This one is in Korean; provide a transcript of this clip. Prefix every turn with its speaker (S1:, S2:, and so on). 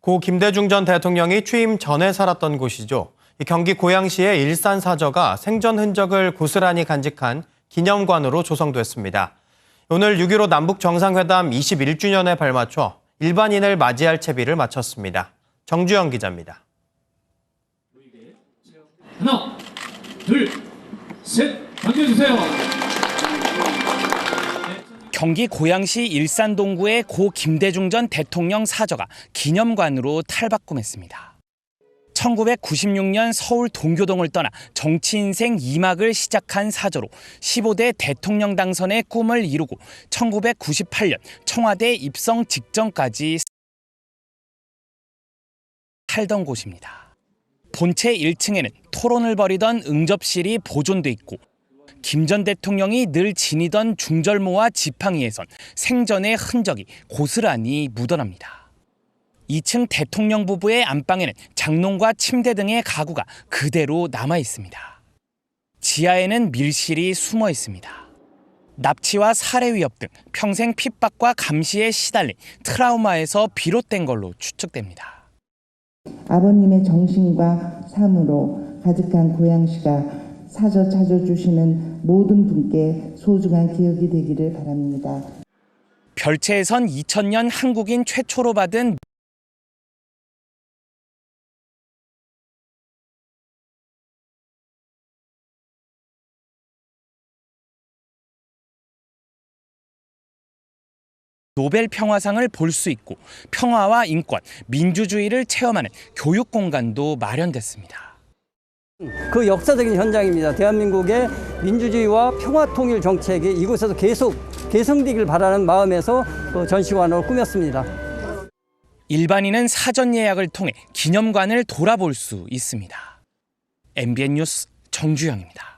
S1: 고 김대중 전 대통령이 취임 전에 살았던 곳이죠. 이 경기 고양시의 일산 사저가 생전 흔적을 고스란히 간직한 기념관으로 조성됐습니다. 오늘 6.15 남북 정상회담 21주년에 발맞춰 일반인을 맞이할 채비를 마쳤습니다. 정주영 기자입니다.
S2: 하나, 둘, 셋, 당겨주세요.
S3: 경기 고양시 일산동구의 고 김대중 전 대통령 사저가 기념관으로 탈바꿈했습니다. 1996년 서울 동교동을 떠나 정치 인생 2막을 시작한 사저로 15대 대통령 당선의 꿈을 이루고 1998년 청와대 입성 직전까지 살던 곳입니다. 본체 1층에는 토론을 벌이던 응접실이 보존돼 있고 김 전 대통령이 늘 지니던 중절모와 지팡이에선 생전의 흔적이 고스란히 묻어납니다. 2층 대통령 부부의 안방에는 장롱과 침대 등의 가구가 그대로 남아 있습니다. 지하에는 밀실이 숨어 있습니다. 납치와 살해 위협 등 평생 핍박과 감시에 시달린 트라우마에서 비롯된 걸로 추측됩니다.
S4: 아버님의 정신과 삶으로 가득한 고양시가 사저 찾아주시는 모든 분께 소중한 기억이 되기를 바랍니다.
S3: 별채에선 2000년 한국인 최초로 받은 노벨 평화상을 볼 수 있고 평화와 인권, 민주주의를 체험하는 교육 공간도 마련됐습니다.
S5: 그 역사적인 현장입니다. 대한민국의 민주주의와 평화통일 정책이 이곳에서 계속 개성되길 바라는 마음에서 그 전시관으로 꾸몄습니다.
S3: 일반인은 사전 예약을 통해 기념관을 돌아볼 수 있습니다. MBN 뉴스 정주영입니다.